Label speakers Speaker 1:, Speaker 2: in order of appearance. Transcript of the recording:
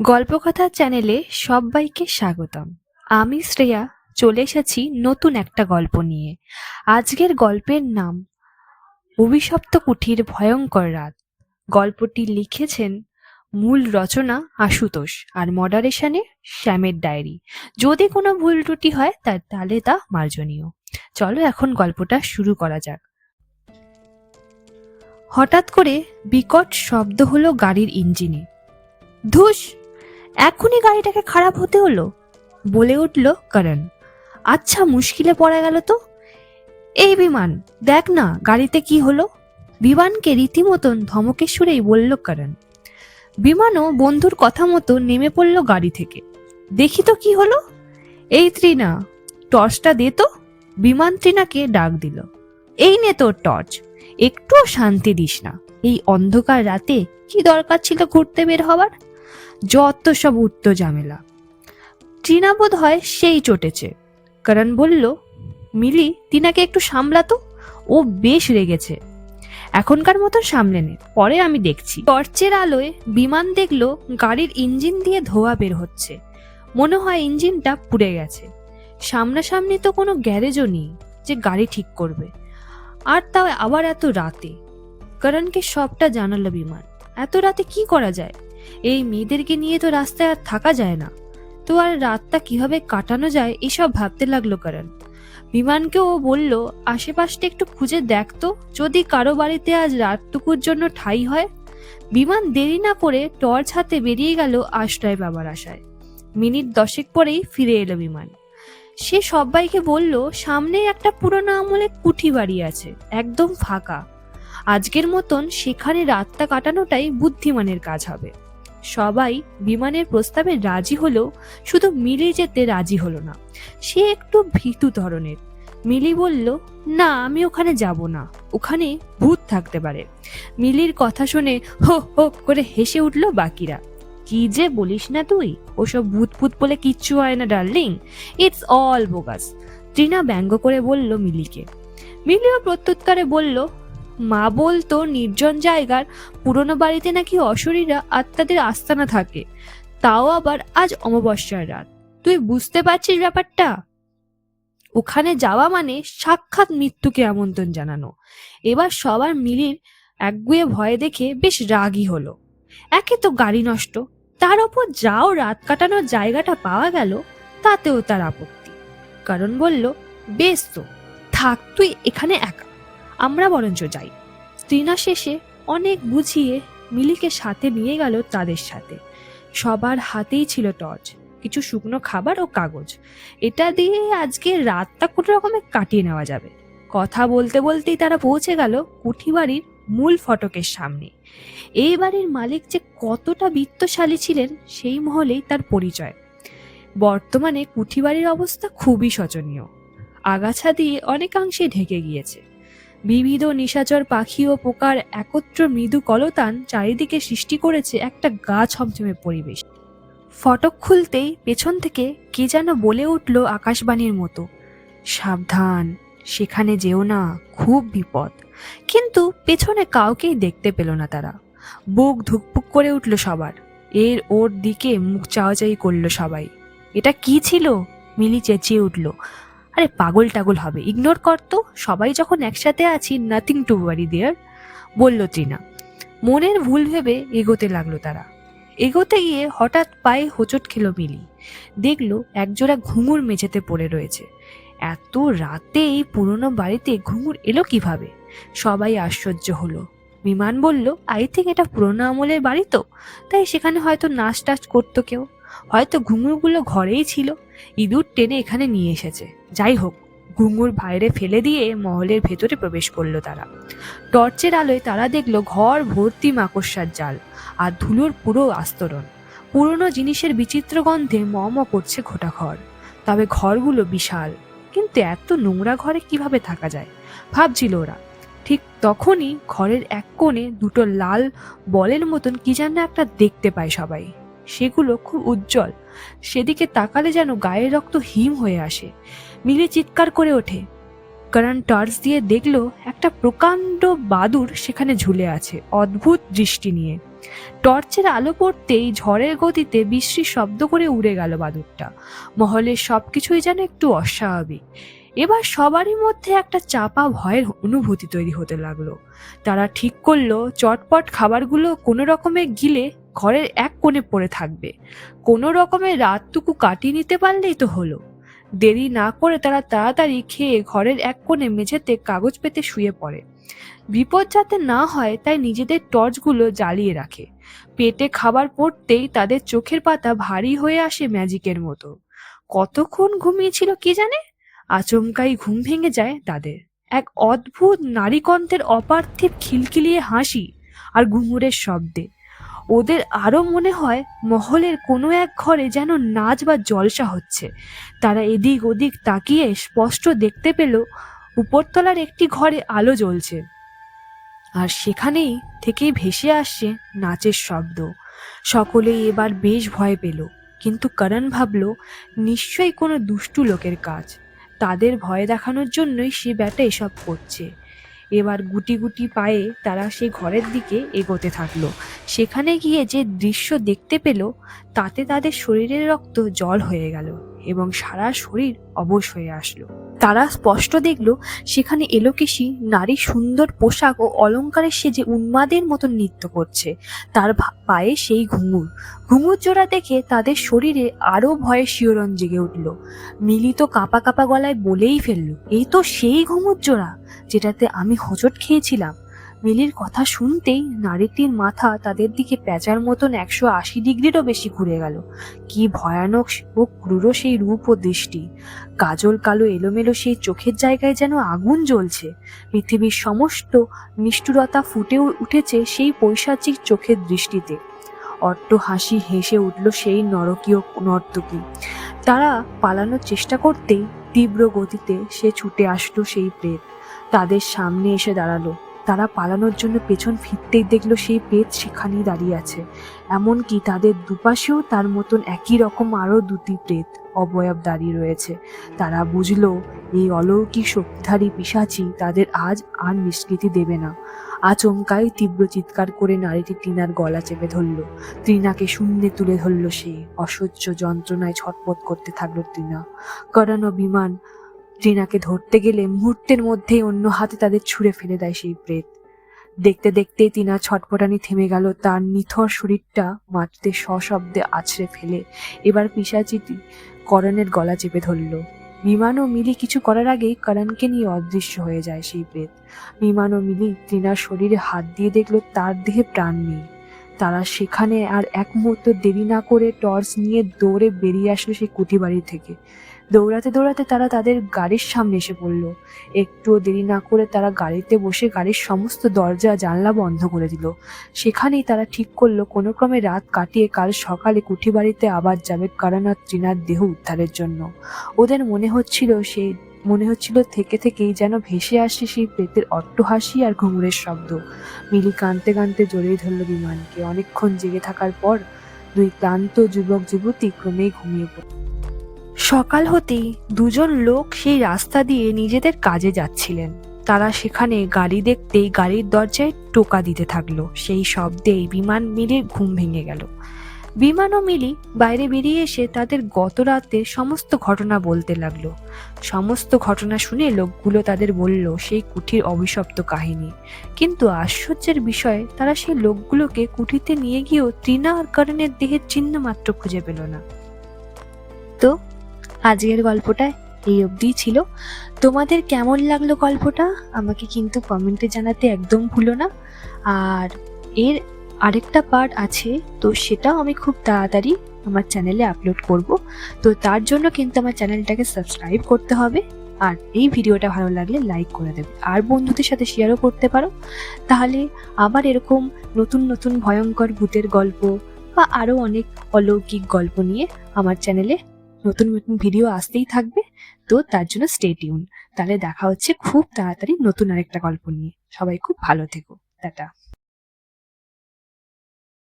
Speaker 1: গল্পকথা চ্যানেলে সবাইকে স্বাগতম। আমি শ্রেয়া, চলে এসেছি নতুন একটা গল্প নিয়ে। আজকের গল্পের নাম, অভিশপ্ত কুঠির ভয়ঙ্কর রাত। গল্পটি লিখেছেন মূল রচনা আশুতোষ আর মডারেশনে শ্যামের ডায়েরি। যদি কোনো ভুল ত্রুটি হয়, তার তাহলে তা মার্জনীয়। চলো এখন গল্পটা শুরু করা যাক। হঠাৎ করে বিকট শব্দ হলো গাড়ির ইঞ্জিনে। ধুস! এখনই গাড়িটাকে খারাপ হতে হলো? বলে উঠল করণ আচ্ছা মুশকিলে পড়া গেল তো। এই বিমান, দেখ না, গাড়িতে কি হলো? বিমানকে রীতিমতন ধমকের সুরেই বলল করণ বিমানও বন্ধুর কথা মতো নেমে পড়ল গাড়ি থেকে। দেখি তো কি হলো? এই ত্রিনা, টর্চটা দে তো। বিমান ত্রিনাকে ডাক দিল। এই নে তোর টর্চ, একটুও শান্তি দিস না। এই অন্ধকার রাতে কি দরকার ছিল ঘুরতে বের হবার? যত সব উঠতো ঝামেলা। টিনা বোধ হয় সেই চটেছে। করণ বলল, মিলি, টিনাকে একটু সামলাতো ও বেশ রেগেছে। এখনকার মতো সামলে নে, পরে আমি দেখছি। টর্চের আলোয় বিমান দেখল গাড়ির ইঞ্জিন দিয়ে ধোয়া বের হচ্ছে। মনে হয় ইঞ্জিনটা পুড়ে গেছে। সামনাসামনি তো কোনো গ্যারেজও নেই যে গাড়ি ঠিক করবে। আর তাও আবার এত রাতে। করণকে সবটা জানালো বিমান। এত রাতে কি করা যায়? এই মেয়েদেরকে নিয়ে তো রাস্তায় আর থাকা যায় না। তো আর রাতটা কীভাবে কাটানো যায়, এসব ভাবতে লাগল কারণ। বিমানকে ও বলল, আশেপাশটা একটু খুঁজে দেখতো যদি কারও বাড়িতে আজ রাতটুকুর জন্য ঠাই হয়? বিমান দেরি না করে টর্চ হাতে বেরিয়ে গেল আশ্রয় বাবার আশায়। মিনিট দশেক পরেই ফিরে এলো বিমান। সে সবাইকে বলল সামনে একটা পুরোনো আমলে কুঠি বাড়ি আছে, একদম ফাঁকা। আজকের মতন সেখানে রাতটা কাটানোটাই বুদ্ধিমানের কাজ হবে। সবাই বিমানের প্রস্তাবে রাজি হলেও শুধু মিলি যেতে রাজি হলো না। সে একটু ভীতু ধরনের। মিলি বলল, না, আমি ওখানে যাব না। ওখানে ভূত থাকতে পারে। মিলির কথা শুনে হো হো করে হেসে উঠল বাকিরা। কি যে বলিস না তুই? ওসব ভূত ভূত বলে কিচ্ছু হয় না, darling. It's all bogus. Trina ব্যঙ্গ করে বলল মিলিকে। মিলিও প্রত্যুত্তরে বলল মা বলতো, নির্জন জায়গার পুরনো বাড়িতে নাকি অশরীরা আত্মাদের আস্তানা থাকে। তাও আবার আজ অমাবস্যার রাত। তুই বুঝতে পারছিস ব্যাপারটা? ওখানে যাওয়া মানে সাক্ষাৎ মৃত্যুকে আমন্ত্রণ জানানো। এবার সবার মিলির একগুয়ে ভয় দেখে বেশ রাগই হলো। একে তো গাড়ি নষ্ট, তার ওপর যাও রাত কাটানোর জায়গাটা পাওয়া গেল, তাতেও তার আপত্তি। কারণ বলল, বেশ তো, থাক, তুই এখানে একা। আমরা বরঞ্চ যাই। স্ত্রীনা শেষে অনেক বুঝিয়ে মিলিকে সাথে নিয়ে গেল তাদের সাথে। সবার হাতেই ছিল টর্চ, কিছু শুকনো খাবার ও কাগজ। এটা দিয়ে আজকে রাতটা কোনো রকমে কাটিয়ে নেওয়া যাবে। কথা বলতে বলতেই তারা পৌঁছে গেল কুঠি বাড়ির মূল ফটকের সামনে। এই বাড়ির মালিক যে কতটা বিত্তশালী ছিলেন, সেই মহলেই তার পরিচয়। বর্তমানে কুঠি বাড়ির অবস্থা খুবই শোচনীয়। আগাছা দিয়ে অনেকাংশে ঢেকে গিয়েছে। বিবিধ নিশাচর পাখি ও পোকার একত্র মৃদু কলতান চারিদিকে সৃষ্টি করেছে একটা গা ছমছমে পরিবেশ। ফটক খুলতেই পেছন থেকে কে যেন বলে উঠল আকাশবাণীর মতো, সাবধান, সেখানে যেও না, খুব বিপদ। কিন্তু পেছনে কাউকেই দেখতে পেল না তারা। বুক ধুকপুক করে উঠল সবার। এর ওর দিকে মুখ চাওয়াচাই করল সবাই। এটা কি ছিল? মিলি চেঁচিয়ে উঠল আরে পাগল টাগল হবে। ইগনোর করতো সবাই যখন একসাথে আছি নাথিং টু ওয়ারি দেয়ার বলল ত্রিনা। মনের ভুল ভেবে এগোতে লাগল তারা। এগোতে গিয়ে হঠাৎ পায়ে হোঁচট খেলো মিলি দেখল একজোড়া ঘুঙুর মেঝেতে পড়ে রয়েছে। এত রাতে এই পুরনো বাড়িতে ঘুঙুর এলো কীভাবে? সবাই আশ্চর্য হলো। বিমান বলল আই থিঙ্ক এটা পুরোনো আমলের বাড়ি তো। তাই সেখানে হয়তো নাচ টাচ করতো কেউ। হয়তো ঘুঙুরগুলো ঘরেই ছিল। ইঁদুর টেনে এখানে নিয়ে এসেছে। যাই হোক, ঘুঙুর বাইরে ফেলে দিয়ে মহলের ভেতরে প্রবেশ করল তারা। টর্চের আলোয় তারা দেখল ঘর ভর্তি মাকড়সার জাল আর ধুলোর পুরো আস্তরণ। পুরনো জিনিসের বিচিত্র গন্ধে ম ম করছে ঘোটা ঘর। তবে ঘরগুলো বিশাল, কিন্তু এত নোংরা ঘরে কীভাবে থাকা যায়? ভাবছিল ওরা। ঠিক তখনই ঘরের এক কোণে দুটো লাল বলের মতন কি যেন একটা দেখতে পায় সবাই। সেগুলো খুব উজ্জ্বল। সেদিকে তাকালে যেন গায়ের রক্ত হিম হয়ে আসে। মিলে চিৎকার করে ওঠে। কারণ টর্চ দিয়ে দেখল একটা প্রকাণ্ড বাদুর সেখানে ঝুলে আছে, অদ্ভুত দৃষ্টি নিয়ে। টর্চের আলো পড়তেই ঝড়ের গতিতে বিশ্রী শব্দ করে উড়ে গেল বাদুরটা মহলের সব কিছুই যেন একটু অস্বাভাবিক। এবার সবারই মধ্যে একটা চাপা ভয়ের অনুভূতি তৈরি হতে লাগল। তারা ঠিক করল, চটপট খাবারগুলো কোনো রকমে গিলে ঘরের এক কোণে পড়ে থাকবে। কোনো রকমে রাতটুকু কাটিয়ে নিতে পারলেই তো হলো। দেরি না করে তারা তাড়াতাড়ি খেয়ে ঘরের এক কোণে মেঝেতে কাগজ পেতে শুয়ে পড়ে। বিপদ যাতে না হয়, তাই নিজেদের টর্চগুলো জ্বালিয়ে রাখে। পেটে খাবার পড়তেই তাদের চোখের পাতা ভারী হয়ে আসে ম্যাজিকের মতো। কতক্ষণ ঘুমিয়েছিল কে জানে? আচমকাই ঘুম ভেঙে যায় তাদের। এক অদ্ভুত নারীকণ্ঠের অপার্থিব খিলখিলিয়ে হাসি আর ঘুঙুরের শব্দে। ওদের আরও মনে হয় মহলের কোনো এক ঘরে যেন নাচ বা জলসা হচ্ছে। তারা এদিক ওদিক তাকিয়ে স্পষ্ট দেখতে পেল, উপরতলার একটি ঘরে আলো জ্বলছে। আর সেখানেই থেকেই ভেসে আসছে নাচের শব্দ। সকলেই এবার বেশ ভয় পেল, কিন্তু করণ ভাবল, নিশ্চয়ই কোনো দুষ্টু লোকের কাজ। তাদের ভয় দেখানোর জন্যই সে ব্যাটা এসব করছে। এবার গুটি গুটি পায়ে তারা সেই ঘরের দিকে এগোতে থাকল। সেখানে গিয়ে যে দৃশ্য দেখতে পেল, তাতে তাদের শরীরের রক্ত জল হয়ে গেল এবং সারা শরীর অবশ হয়ে আসলো। তারা স্পষ্ট দেখল, সেখানে এলোকেশি নারী সুন্দর পোশাক ও অলঙ্কারের সেজে উন্মাদের মতো নৃত্য করছে, তার পায়ে সেই ঘুঙুর। ঘুঙুর জোড়া দেখে তাদের শরীরে আরও ভয়ে শিওরণ জেগে উঠল। মিলিত কাঁপা কাঁপা গলায় বলেই ফেলল, এই তো সেই ঘুঙুর জোড়া, যেটাতে আমি হজট খেয়েছিলাম। মিলির কথা শুনতেই নারীটির মাথা তাদের দিকে প্যাঁচার মতন একশো আশি ডিগ্রিরও বেশি ঘুরে গেল। কি ভয়ানক ও ক্রূর সেই রূপ ও দৃষ্টি। কাজল কালো এলোমেলো সেই চোখের জায়গায় যেন আগুন জ্বলছে। পৃথিবীর সমস্ত নিষ্ঠুরতা ফুটে উঠেছে সেই পৈশাচিক চোখের দৃষ্টিতে। অট্ট হাসি হেসে উঠল সেই নরকীয় নর্তকী। তারা পালানোর চেষ্টা করতেই তীব্র গতিতে সে ছুটে আসলো সেই প্রেত। তাদের সামনে এসে দাঁড়াল। তারা পালানোর জন্য পেছন ফিরতেই দেখল সেই প্রেত সেখানেই দাঁড়িয়ে আছে। এমনকি তাদের দুপাশেও তার মতন একই রকম আরও দুটি প্রেত অবয়ব দাঁড়িয়ে রয়েছে। তারা বুঝলো, এই অলৌকিক শক্তিধারী পিসাচি তাদের আজ আর নিষ্কৃতি দেবে না। আচমকাই তীব্র চিৎকার করে নারীটি টিনার গলা চেপে ধরল। ত্রিনাকে শূন্যে তুলে ধরল সে। অসহ্য যন্ত্রণায় ছটপট করতে থাকল ত্রিনা। করানো বিমান ত্রিনাকে ধরতে গেলে মুহূর্তের মধ্যেই অন্য হাতে তাদের ছুঁড়ে ফেলে দেয় সেই প্রেত। দেখতে দেখতে তিনা ছটপটানি থেমে গেল, তার নিথর শরীরটা মাটিতে সশব্দে আছড়ে ফেলে। এবার পিসাচিটি করণের গলা চেপে ধরল। বিমান ও মিলি কিছু করার আগেই করণকে নিয়ে অদৃশ্য হয়ে যায় সেই প্রেত। বিমান ও মিলি তৃণার শরীরে হাত দিয়ে দেখল তার দেহে প্রাণ নেই। তারা সেখানে আর এক মুহূর্ত দেরি না করে টর্চ নিয়ে দৌড়ে বেরিয়ে আসলো সেই কুটি বাড়ি থেকে। দৌড়াতে দৌড়াতে তারা তাদের গাড়ির সামনে এসে পড়ল। একটুও দেরি না করে তারা গাড়িতে বসে গাড়ির সমস্ত দরজা জানলা বন্ধ করে দিল। সেখানেই তারা ঠিক করল, কোনো ক্রমে রাত কাটিয়ে কাল সকালে কুঠি বাড়িতে আবার যাবে কারণ তৃণার দেহ উদ্ধারের জন্য। ওদের মনে হচ্ছিল সেই মনে হচ্ছিল থেকে থেকেই যেন ভেসে আসছে সেই প্রেতের অট্টহাসি আর ঘুঙুরের শব্দ। মিলি কাঁদতে কাঁদতে জড়িয়ে ধরল বিমানকে। অনেকক্ষণ জেগে থাকার পর দুই ক্লান্ত যুবক যুবতী ক্রমেই ঘুমিয়ে পড়ল। সকাল হতেই দুজন লোক সেই রাস্তা দিয়ে নিজেদের কাজে যাচ্ছিলেন। তারা সেখানে গাড়ি দেখতেই গাড়ির দরজায় টোকা দিতে থাকল। সেই শব্দেই বিমান মিলির ঘুম ভেঙে গেল। বিমান ও মিলি বাইরে বেরিয়ে এসে তাদের গত রাতে সমস্ত ঘটনা বলতে লাগল। সমস্ত ঘটনা শুনে লোকগুলো তাদের বলল, সেই কুঠির অভিশপ্ত কাহিনী। কিন্তু আশ্চর্যের বিষয়, তারা সেই লোকগুলোকে কুঠিতে নিয়ে গিয়েও তৃণা আর করণের দেহের চিহ্ন মাত্র খুঁজে পেল না। তো? আজকের গল্পটা এই অবধিই ছিল। তোমাদের কেমন লাগল গল্পটা? আমাকে কিন্তু কমেন্টে জানাতে একদম ভুলো না। আর এর আরেকটা পার্ট আছে, তো সেটাও আমি খুব তাড়াতাড়ি আমার চ্যানেলে আপলোড করব। তো তার জন্য কিন্তু আমার চ্যানেলটাকে সাবস্ক্রাইব করতে হবে। আর এই ভিডিওটা ভালো লাগলে লাইক করে দেবে। আর বন্ধুদের সাথে শেয়ারও করতে পারো। তাহলে আবার এরকম নতুন নতুন ভয়ঙ্কর ভূতের গল্প বা আরও অনেক অলৌকিক গল্প নিয়ে আমার চ্যানেলে নতুন নতুন ভিডিও আসতেই থাকবে, তো তার জন্য স্টে টিউন তাহলে দেখা হচ্ছে খুব তাড়াতাড়ি নতুন আরেকটা গল্প নিয়ে। সবাই খুব ভালো থেকো। টাটা।